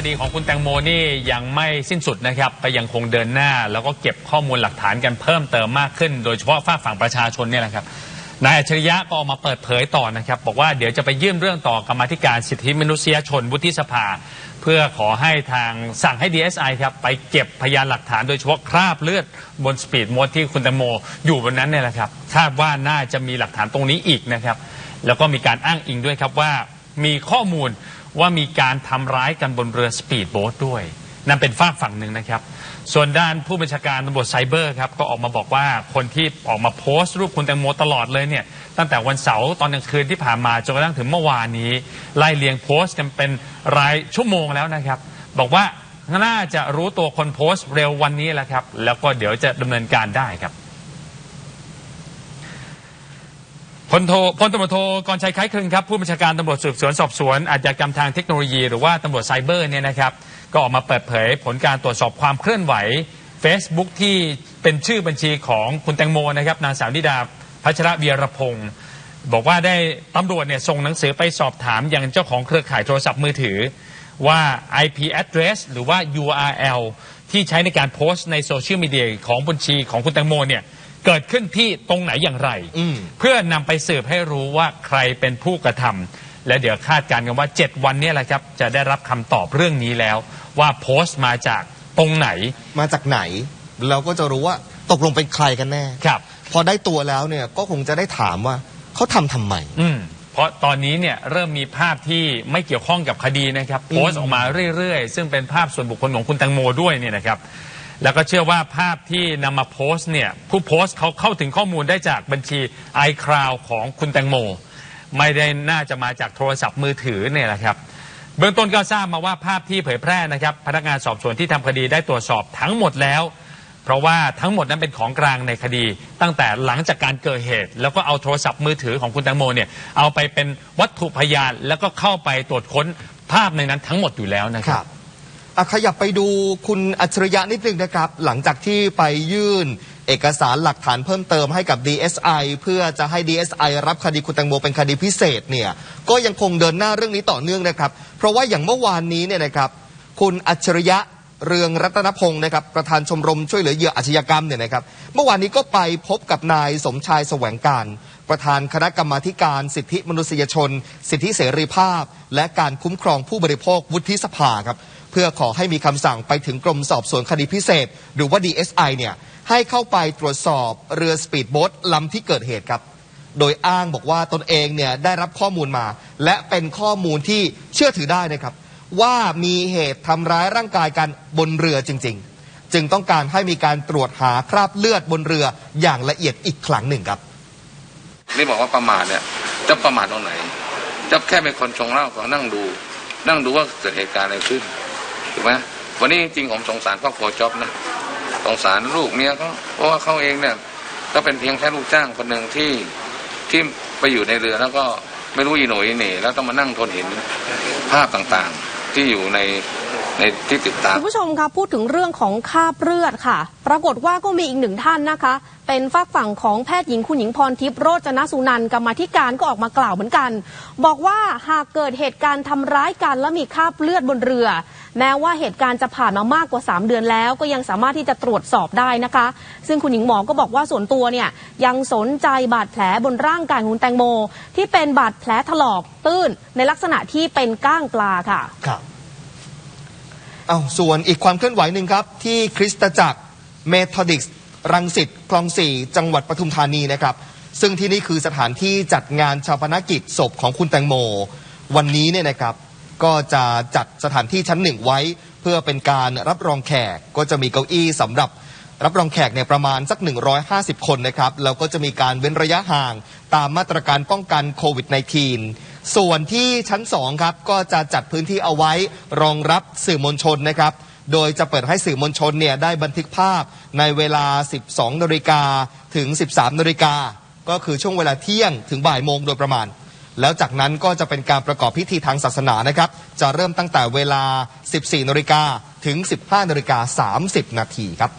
คดีของคุณแตงโมนี่ยังไม่สิ้นสุดนะครับก็ยังคงเดินหน้า แล้วก็เก็บข้อมูลหลักฐานกันเพิ่มเติมมากขึ้น โดยเฉพาะฝากฝั่งประชาชนเนี่ยแหละครับนายอัจฉริยะก็ออกมาเปิดเผยต่อนะครับ บอกว่าเดี๋ยวจะไปยื่นเรื่องต่อกรรมาธิการสิทธิมนุษยชนวุฒิสภา เพื่อขอให้ทางสั่งให้ DSI ครับไปเก็บพยานหลักฐานโดยเฉพาะคราบเลือดบนสปีดโมดที่คุณแตงโมอยู่บนนั้นเนี่ยแหละครับคาดว่าน่าจะมีหลักฐานตรงนี้อีกนะครับ แล้วก็มีการอ้างอิงด้วยครับว่ามีข้อมูล ว่ามีการทำร้ายกันบนเรือสปีดโบ๊ทด้วยนั่นเป็นฝากฝั่งหนึ่งนะครับ ส่วนด้านผู้บัญชาการตำรวจไซเบอร์ครับก็ออกมาบอกว่าคนที่ออกมาโพสต์รูปคุณแตงโมตลอดเลยเนี่ยตั้งแต่วันเสาร์ตอนกลางคืนที่ผ่านมาจนกระทั่งถึงเมื่อวานนี้ ไล่เลียงโพสต์กันเป็นรายชั่วโมงแล้วนะครับ บอกว่าน่าจะรู้ตัวคนโพสต์เร็ววันนี้แหละครับ แล้วก็เดี๋ยวจะดำเนินการได้ครับ พลโทพลตำรวจโทกรชัยคล้ายคลึงครับผู้บัญชาการตำรวจสืบสวนสอบสวนอาชญากรรมทางเทคโนโลยี หรือว่าตำรวจไซเบอร์เนี่ยนะครับก็ออกมาเปิดเผยผลการตรวจสอบความเคลื่อนไหว Facebook ที่เป็นชื่อบัญชีของคุณแตงโมนะครับนางสาวนิดาพัชระเวียรพงศ์บอกว่าได้ตำรวจเนี่ยส่งหนังสือไปสอบถามยังเจ้าของเครือข่ายโทรศัพท์มือถือ ว่า IP address หรือว่า URL ที่ใช้ในการโพสต์ในโซเชียลมีเดียของบัญชีของคุณแตงโมเนี่ย เกิดขึ้นที่ตรงไหนอย่างไรอืมเพื่อนำไปสืบให้รู้ว่าใครเป็นผู้กระทำและเดี๋ยวคาดการณ์กันว่า 7 วันเนี้แหละครับ จะได้รับคำตอบเรื่องนี้แล้ว ว่าโพสต์มาจากตรงไหนมาจากไหน เราก็จะรู้ว่าตกลงเป็นใครกันแน่ ครับ พอได้ตัวแล้วเนี่ยก็คงจะได้ถามว่าเขาทำทำไม อืมเพราะตอนนี้เนี่ยเริ่มมีภาพที่ไม่เกี่ยวข้องกับคดีนะครับ โพสต์ออกมาเรื่อยๆ ซึ่งเป็นภาพส่วนบุคคลของคุณแตงโมด้วยเนี่ยนะครับ แล้วก็เชื่อว่าภาพที่นำมาโพสต์เนี่ยผู้โพสต์เขาเข้าถึงข้อมูลได้จากบัญชี iCloud ของคุณแตงโม ไม่ได้น่าจะมาจากโทรศัพท์มือถือเนี่ยแหละครับ เบื้องต้นก็ทราบมาว่าภาพที่เผยแพร่นะครับ พนักงานสอบสวนที่ทำคดีได้ตรวจสอบทั้งหมดแล้ว เพราะว่าทั้งหมดนั้นเป็นของกลางในคดี ตั้งแต่หลังจากการเกิดเหตุ แล้วก็เอาโทรศัพท์มือถือของคุณแตงโมเนี่ยเอาไปเป็นวัตถุพยานแล้วก็เข้าไปตรวจค้นภาพในนั้นทั้งหมดอยู่แล้วนะครับ อะขยับไปดูคุณอัจฉริยะนิดนึงนะครับ หลังจากที่ไปยื่นเอกสารหลักฐานเพิ่มเติมให้กับ DSI เพื่อจะให้ DSI รับคดีคุณแตงโมเป็นคดีพิเศษเนี่ยก็ยังคงเดินหน้าเรื่องนี้ต่อเนื่องนะครับ เพราะว่าอย่างเมื่อวานนี้เนี่ยนะครับ คุณอัจฉริยะเรืองรัตนพงศ์นะครับประธานชมรมช่วยเหลือเหยื่ออาชญากรรมเนี่ยนะครับ เมื่อวานนี้ก็ไปพบกับนายสมชายแสวงการ ประธานคณะกรรมาการ สิทธิมนุษยชน สิทธิเสรีภาพ และการคุ้มครองผู้บริโภควุฒิสภาครับ เพื่อขอให้มีคำสั่งไปถึงกรมสอบสวนคดีพิเศษ หรือว่า DSI เนี่ยให้เข้าไปตรวจสอบเรือสปีดโบ๊ทลำที่เกิดเหตุครับ โดยอ้างบอกว่าตนเองเนี่ยได้รับข้อมูลมา และเป็นข้อมูลที่เชื่อถือได้นะครับ ว่ามีเหตุทำร้ายร่างกายกันบนเรือจริง ๆ จึงต้องการให้มีการตรวจหาคราบเลือดบนเรืออย่างละเอียดอีกครั้งหนึ่งครับนี่บอกว่าประมาทเนี่ยจะประมาทตรงไหนจะแค่เป็นคนชงเหล้าก็นั่งดู นั่งดูว่าเกิดเหตุการณ์อะไรขึ้น ถูกไหมวันนี้จริงผมสงสารครอบครัวจ๊อบนะสงสารลูกเมียเขาเพราะว่าเขาเองเนี่ยก็เป็นเพียงแค่ลูกจ้างคนหนึ่งที่ที่ไปอยู่ในเรือแล้วก็ไม่รู้อีหนอีเหน่แล้วต้องมานั่งทนเห็นภาพต่างๆ ที่อยู่ใน ในที่ติดตามคุณผู้ชมคะพูดถึงเรื่องของคราบเลือดค่ะ ปรากฏว่าก็มีอีกหนึ่งท่านนะคะ เป็นฝากฝั่งของแพทย์หญิงคุณหญิงพรทิพย์โรจนสุนันท์กรรมาธิการก็ออกมากล่าวเหมือนกัน บอกว่าหากเกิดเหตุการณ์ทำร้ายกันและมีคราบเลือดบนเรือ แม้ว่าเหตุการณ์จะผ่านมามากกว่า 3 เดือนแล้ว ก็ยังสามารถที่จะตรวจสอบได้นะคะ ซึ่งคุณหญิงหมอก็บอกว่าส่วนตัวเนี่ยยังสนใจบาดแผลบนร่างกายของคุณแตงโม ที่เป็นบาดแผลถลอกตื้นในลักษณะที่เป็นก้างปลาค่ะครับ เอาส่วนอีกความเคลื่อนไหวหนึ่งครับ ที่คริสตจักรเมทอดิกส์รังสิตคลองสี่จังหวัดปทุมธานีนะครับ ซึ่งที่นี่คือสถานที่จัดงานชาปนกิจศพของคุณแตงโม วันนี้เนี่ยนะครับก็จะจัดสถานที่ชั้นหนึ่งไว้ เพื่อเป็นการรับรองแขกก็จะมีเก้าอี้สำหรับรับรองแขกเนี่ยประมาณสัก 150 คนนะครับแล้วก็จะมีการเว้นระยะห่างตามมาตรการป้องกันโควิด -19 ส่วนที่ชั้น 2 ครับ ก็จะจัดพื้นที่เอาไว้รองรับสื่อมวลชนนะครับ โดยจะเปิดให้สื่อมวลชนเนี่ยได้บันทึกภาพในเวลา 12นาฬิกาถึง 13นาฬิกาก็คือช่วงเวลาเที่ยงถึงบ่ายโมงโดยประมาณ แล้วจากนั้นก็จะเป็นการประกอบพิธีทางศาสนานะครับ จะเริ่มตั้งแต่เวลา 14นาฬิกาถึง 15นาฬิกา30นาทีครับ